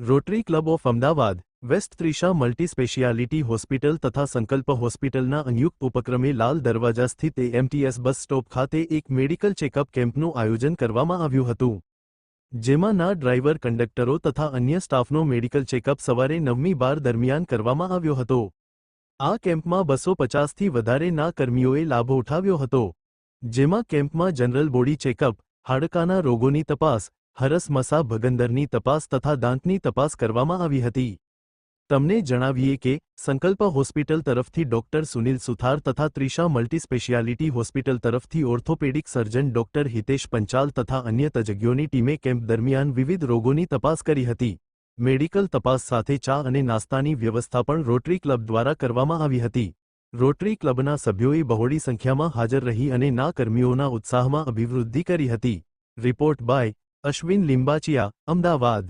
Rotary club of Ahmedabad, west Trisha multi speciality hospital તથા સંકલ્પ હોસ્પિટલના સંયુક્ત ઉપક્રમે લાલ દરવાજા સ્થિત એમટીએસ બસ સ્ટોપ ખાતે એક મેડિકલ ચેકઅપ કેમ્પનું આયોજન કરવામાં આવ્યું હતું. જેમાં ના ડ્રાઈવર, કંડક્ટરો તથા અન્ય સ્ટાફનો મેડિકલ ચેકઅપ સવારે નવમી બાર દરમિયાન કરવામાં આવ્યો હતો. આ કેમ્પમાં બસો પચાસથી વધારે ના કર્મીઓએ લાભ ઉઠાવ્યો હતો. જેમાં કેમ્પમાં જનરલ બોડી ચેકઅપ, હાડકાના રોગોની તપાસ હરસ મસા ભગંદરની તપાસ તથા દાંતની તપાસ કરવામાં આવી હતી. તમને જણાવીએ કે, સંકલ્પ હોસ્પિટલ તરફથી ડોક્ટર સુનિલ સુથાર તથા ત્રિશા મલ્ટી સ્પેશિયાલિટી હોસ્પિટલ તરફથી orthopaedic surgeon doctor Hitesh Panchal તથા અન્ય તજજ્ઞોની ટીમે કેમ્પ દરમિયાન વિવિધ રોગોની તપાસ કરી હતી. મેડિકલ તપાસ સાથે ચા અને નાસ્તાની વ્યવસ્થા પણ રોટરી ક્લબ દ્વારા કરવામાં આવી હતી. રોટરી ક્લબના સભ્યોએ બહોળી સંખ્યામાં હાજર રહી અને ના કર્મીઓના ઉત્સાહમાં અભિવૃદ્ધિ કરી હતી. Report by Ashwin Limbachiya, Ahmedabad.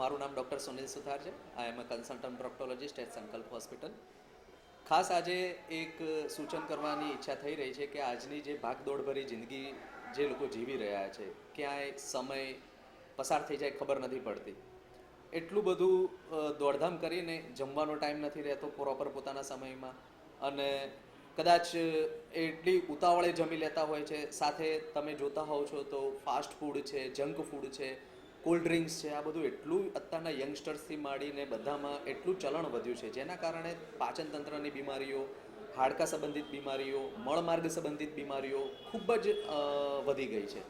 મારું નામ ડૉક્ટર સુનિલ સુથાર છે. I am a consultant proctologist at Sankalp hospital ખાસ આજે એક સૂચન કરવાની ઈચ્છા થઈ રહી છે કે આજની જે ભાગદોડભરી જિંદગી જે લોકો જીવી રહ્યા છે, ક્યાંય સમય પસાર થઈ જાય ખબર નથી પડતી. એટલું બધું દોડધામ કરીને જમવાનો ટાઈમ નથી રહેતો, પ્રોપર પોતાના સમયમાં અને કદાચ એટલી ઉતાવળે જમી લેતા હોય છે, સાથે તમે જોતા હોવ છો તો ફાસ્ટ ફૂડ છે, જંક ફૂડ છે, કોલ્ડ ડ્રિંક્સ છે, આ બધું એટલું અત્યારના યંગસ્ટર્સથી માંડીને બધામાં એટલું ચલણ વધ્યું છે, જેના કારણે પાચન તંત્રની બીમારીઓ, હાડકા સંબંધિત બીમારીઓ મળમાર્ગ સંબંધિત બીમારીઓ ખૂબ જ વધી ગઈ છે.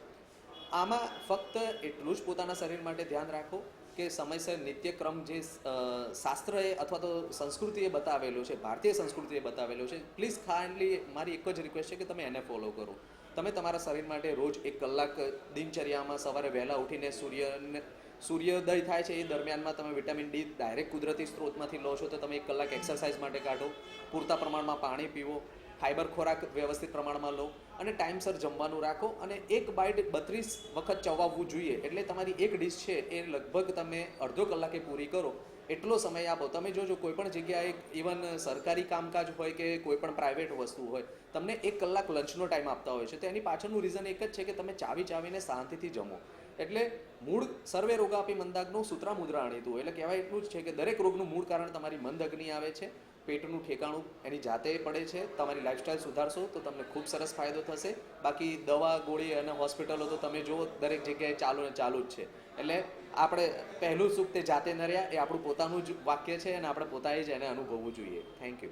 આમાં ફક્ત એટલું જ પોતાના શરીર માટે ધ્યાન રાખો કે સમયસર નિત્યક્રમ જે શાસ્ત્રએ અથવા તો સંસ્કૃતિએ બતાવેલો છે, ભારતીય સંસ્કૃતિએ બતાવેલો છે પ્લીઝ કાઇન્ડલી મારી એક જ રિક્વેસ્ટ છે કે તમે એને ફોલો કરો. તમે તમારા શરીર માટે રોજ એક કલાક દિનચર્યામાં સવારે વહેલા ઉઠીને સૂર્યને, સૂર્યોદય થાય છે એ દરમિયાનમાં તમે વિટામિન ડી ડાયરેક્ટ કુદરતી સ્ત્રોતમાંથી લો છો તો તમે એક કલાક એક્સરસાઇઝ માટે કાઢો, પૂરતા પ્રમાણમાં પાણી પીવો ફાઇબર ખોરાક વ્યવસ્થિત પ્રમાણમાં લો અને ટાઈમસર જમવાનું રાખો અને એક બાઇટ બત્રીસ વખત ચવાવવું જોઈએ. એટલે તમારી એક ડીશ છે એ લગભગ તમે અડધો કલાકે પૂરી કરો. એટલો સમય આપો. તમે જોજો, કોઈ પણ જગ્યાએ ઇવન સરકારી કામકાજ હોય કે કોઈ પણ પ્રાઇવેટ વસ્તુ હોય, તમને એક કલાક લંચનો ટાઈમ આપતા હોય છે. તો એની પાછળનું રીઝન એક જ છે કે તમે ચાવી ચાવીને શાંતિથી જમો. એટલે મૂળ સર્વે રોગાપી મંદાગનું સૂત્રા મુદ્રા અણીતું એટલે કહેવાય એટલું જ છે કે દરેક રોગનું મૂળ કારણ તમારી મંદ આવે છે. પેટનું ઠેકાણું એની જાતે પડે છે, તમારી લાઇફસ્ટાઇલ સુધારશો તો તમને ખૂબ સરસ ફાયદો થશે. બાકી દવા, ગોળી અને હોસ્પિટલો તો તમે જુઓ, દરેક જગ્યાએ ચાલુ ને ચાલુ જ છે. એટલે આપણે પહેલું સુખ તે જાતે ન રહ્યા એ આપણું પોતાનું જ વાક્ય છે અને આપણે પોતાએ જ એને અનુભવવું જોઈએ. Thank you